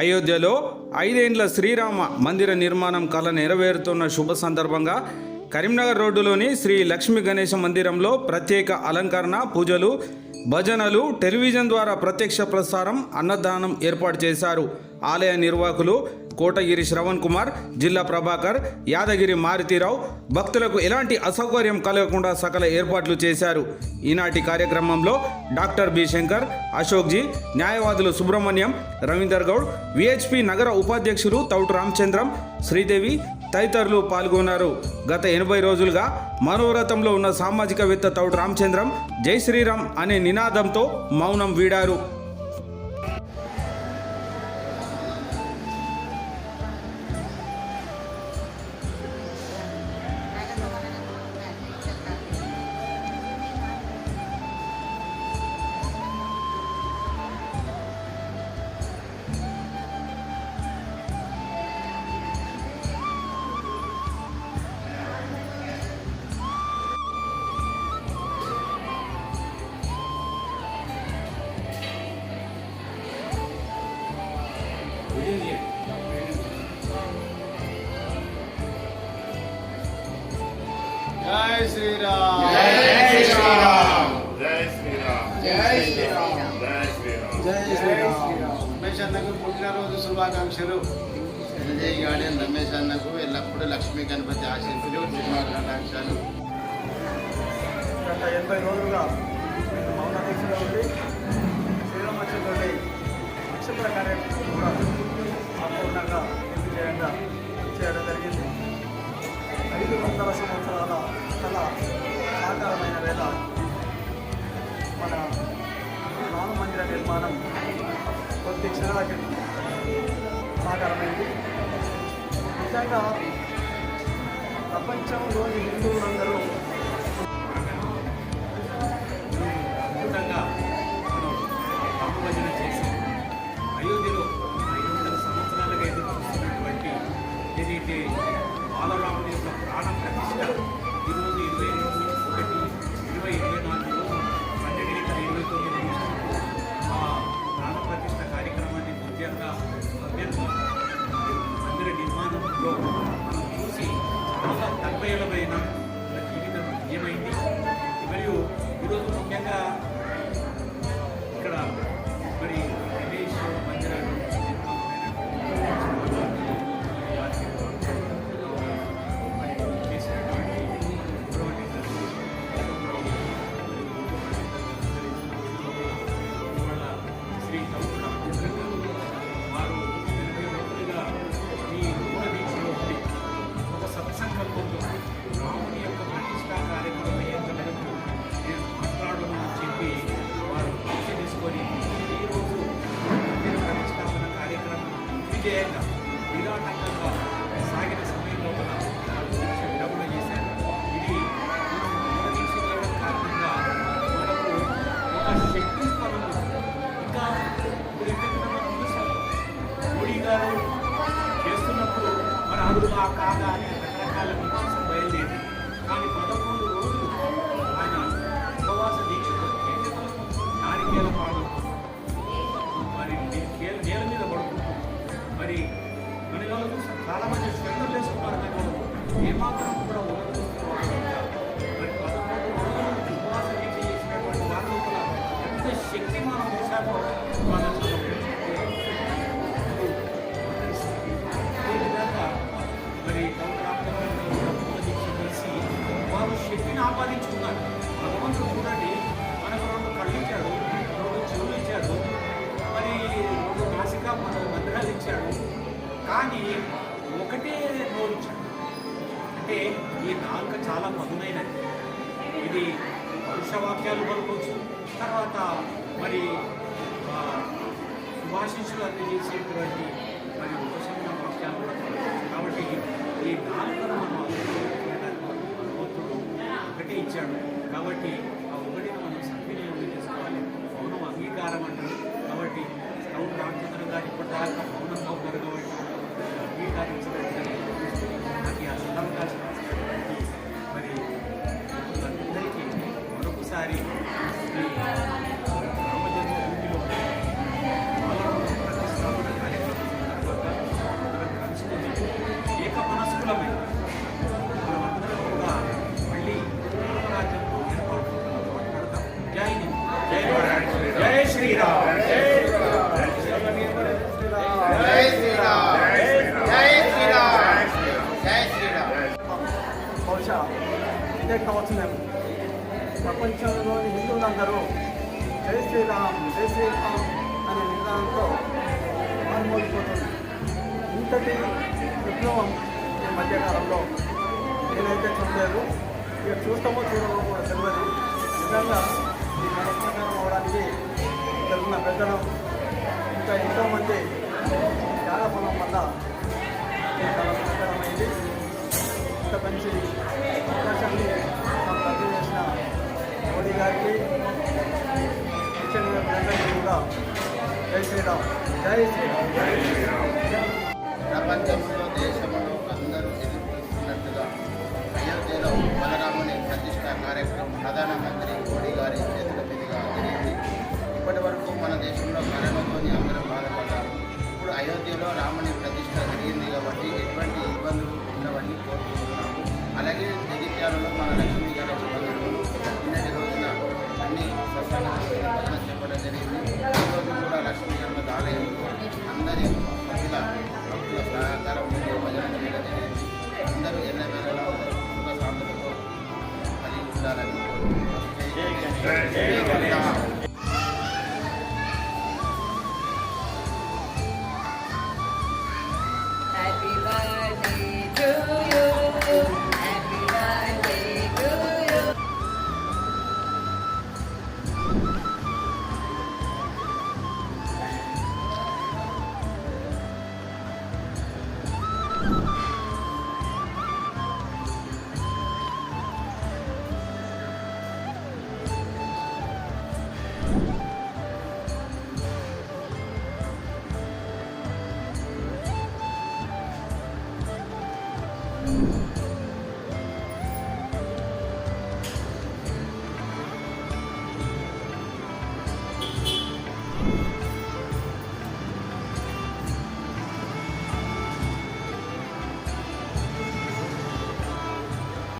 అయోధ్యలో ఐదేండ్ల శ్రీరామ మందిర నిర్మాణం కళ నెరవేరుతున్న శుభ సందర్భంగా కరీంనగర్ రోడ్డులోని శ్రీ లక్ష్మీ గణేశ మందిరంలో ప్రత్యేక అలంకరణ పూజలు భజనలు టెలివిజన్ ద్వారా ప్రత్యక్ష ప్రసారం అన్నదానం ఏర్పాటు చేశారు. ఆలయ నిర్వాహకులు కోటగిరి శ్రవణ్ కుమార్ జిల్లా ప్రభాకర్ యాదగిరి మారుతీరావు భక్తులకు ఎలాంటి అసౌకర్యం కలగకుండా సకల ఏర్పాట్లు చేశారు. ఈనాటి కార్యక్రమంలో డాక్టర్ బి శంకర్ అశోక్ జీ న్యాయవాదులు సుబ్రహ్మణ్యం రవీందర్ గౌడ్ విహెచ్పి నగర ఉపాధ్యక్షులు తౌటు రామచంద్రం శ్రీదేవి తదితరులు పాల్గొన్నారు. గత ఎనభై రోజులుగా మనోరథంలో ఉన్న సామాజికవేత్త తౌడు రామచంద్రం జై శ్రీరామ్ అనే నినాదంతో మౌనం వీడారు. జై శ్రీరామ్ జై శ్రీరామ్ జై శ్రీరామ్ జై శ్రీరామ్ జై శ్రీరామ్ జై శ్రీరామ్ రమేష్ అన్నకు పుట్టినరోజు శుభాకాంక్షలు. సంజయ్ గార్డెన్ రమేష్ అన్నకు ఎల్లప్పుడూ లక్ష్మీ గణపతి ఆశీస్సులు శుభాకాంక్షలు గత ఎనభై రోజులుగా నిర్మాణం కొద్ది క్షణాల క్రితం సాకారమైంది. నిజంగా ప్రపంచంలోని హిందువులందరూ అదుపు ఆ రకరకాల విమర్శలు బయలుదేరి కానీ పదకొండు రోజులు ఆయన ఉపవాస దీక్షతో కేంద్రం నారికేల పాలు మరి నేల మీద పడుకుంటూ మరి మన చాలా మంది శ్రద్ధలు వేసుకున్నారు ఏమాత్రం కానీ ఒకటే నోరు అంటే ఈ నాలుక చాలా మధునైనది ఇది పరుష వాక్యాలు పలుకోవచ్చు తర్వాత మరి ఆ, అందజేసేటువంటి మరి ఉపశమన వాక్యాలు కాబట్టి ఈ నాలుగు మనం అభివృద్ధి భగవంతుడు ఒకటే ఇచ్చాడు. కాబట్టి చేస్తాం అనే విధానంతో మారుమోగిపోతుంది ఇంతటి విప్లవం ఈ మధ్యకాలంలో నేనైతే చూడలేదు ఇక చూస్తామో చూడమో కూడా తెలియదు. నిజంగా ఈ మనస్కారం అవడానికి జరిగిన పెద్దలు ఇంకా ఎంతోమంది త్యాగఫలం వల్ల ఇది చాలా సంస్కారమైంది ఇంత మంచి అవకాశాన్ని మాకు అందజేసిన మోడీ గారికి శ్రీరామ్ జై శ్రీరామ్ జై శ్రీరామ్ ప్రపంచంలో దేశంలో అందరూ ఎదుర్కొస్తున్నట్టుగా అయోధ్యలో బలరాముని ప్రతిష్ట కార్యక్రమం ప్రధానమంత్రి మోడీ గారి చేతుల మీదుగా జరిగింది ఇప్పటి వరకు మన దేశంలో కరోనాతోని అందరూ బాధపడ్డారు ఇప్పుడు అయోధ్యలో రాముని ప్రతిష్ట జరిగింది కాబట్టి ఎటువంటి ఇబ్బందులు ఉండవని కోరుకుంటున్నాము అలాగే జగిత్యాలలో మన లక్ష్మీ గారి మందిరంలో నిన్నటి రోజున అన్ని సత్సంగ చెప్పడం జరిగింది. ఈరోజు కూడా లక్ష్మీ గణపతి ఆలయంలో అందరి భక్తుల భక్తుల సహకారం భజన చేయడం జరిగింది. అందరూ ఎన్న ఎల్లవేళలా సుఖ శాంతులతో కలిగి ఉండాలని.